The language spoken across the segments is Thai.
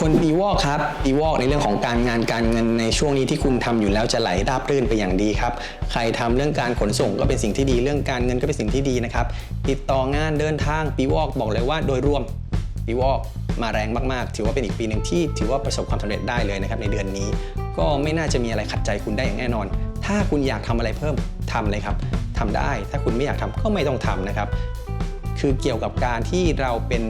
คนปีวอกครับปีวอกในเรื่องของการงานการเงินในช่วงนี้ที่คุณทำอยู่แล้วจะไหลราบรื่นไปอย่างดีครับ ใครทำเรื่องการขนส่งก็เป็นสิ่งที่ดีเรื่องการเงินก็เป็นสิ่งที่ดีนะครับ ติดต่องานเดินทางปีวอกบอกเลยว่าโดยรวมปีวอกมาแรงมากๆ ถือว่าเป็นอีกปีหนึ่งที่ถือว่าประสบความสำเร็จได้เลยนะครับในเดือนนี้ ก็ไม่น่าจะมีอะไรขัดใจคุณได้อย่างแน่นอน ถ้าคุณอยากทำอะไรเพิ่มทำเลยครับทำได้ ถ้าคุณไม่อยากทำก็ไม่ต้องทำนะครับ คือเกี่ยวกับการที่เราเป็น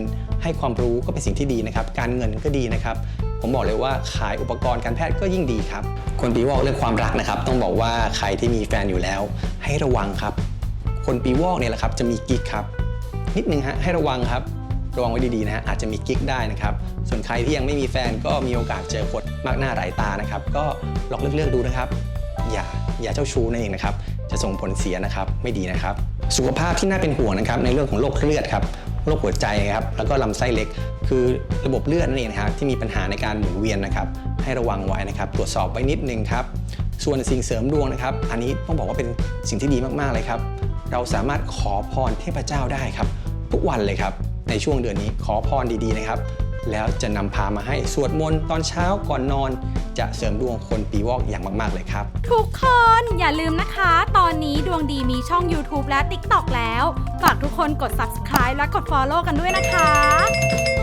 ให้ความรู้ก็เป็นสิ่งที่ดีนะครับ การเงินก็ดีนะครับ ผมบอกเลยว่าขายอุปกรณ์การแพทย์ก็ยิ่งดีครับ คนปีวอกเรื่องความรักนะครับ ต้องบอกว่าใครที่มีแฟนอยู่แล้ว ให้ระวังครับ คนปีวอกเนี่ยแหละครับจะมีกิ๊กครับ นิดนึงฮะให้ระวังครับระวังไว้ดีๆนะฮะอาจจะมีกิ๊กได้นะครับ ส่วนใครที่ยังไม่มีแฟนก็มีโอกาสเจอคนมากหน้าหลายตานะครับ ก็ลองเลือกๆดูนะครับ อย่าอย่าเจ้าชู้นั่นเองนะครับ จะส่งผลเสียนะครับไม่ดีนะครับ สุขภาพที่น่าเป็นห่วงนะครับ ในเรื่องของโรคเลือดครับโรคหัวใจครับแล้วก็ลำไส้เล็ก คือระบบเลือดนั่นเองนะครับที่มีปัญหาในการหมุนเวียนนะครับ ให้ระวังไว้นะครับ ตรวจสอบไว้นิดนึงครับ ส่วนสิ่งเสริมดวงนะครับ อันนี้ต้องบอกว่าเป็นสิ่งที่ดีมากๆเลยครับ เราสามารถขอพรเทพเจ้าได้ครับ ทุกวันเลยครับในช่วงเดือนนี้ขอพรดีๆนะครับ แล้วจะนำพามาให้สวดมนต์ตอนเช้าก่อนนอน จะเสริมดวงคนปีวอกอย่างมาก ๆ เลยครับ ทุกคนอย่าลืมนะคะ ตอนนี้ดวงดีมีช่อง YouTube และ TikTok แล้ว ฝากทุกคนกด subscribe และกด follow กันด้วยนะคะ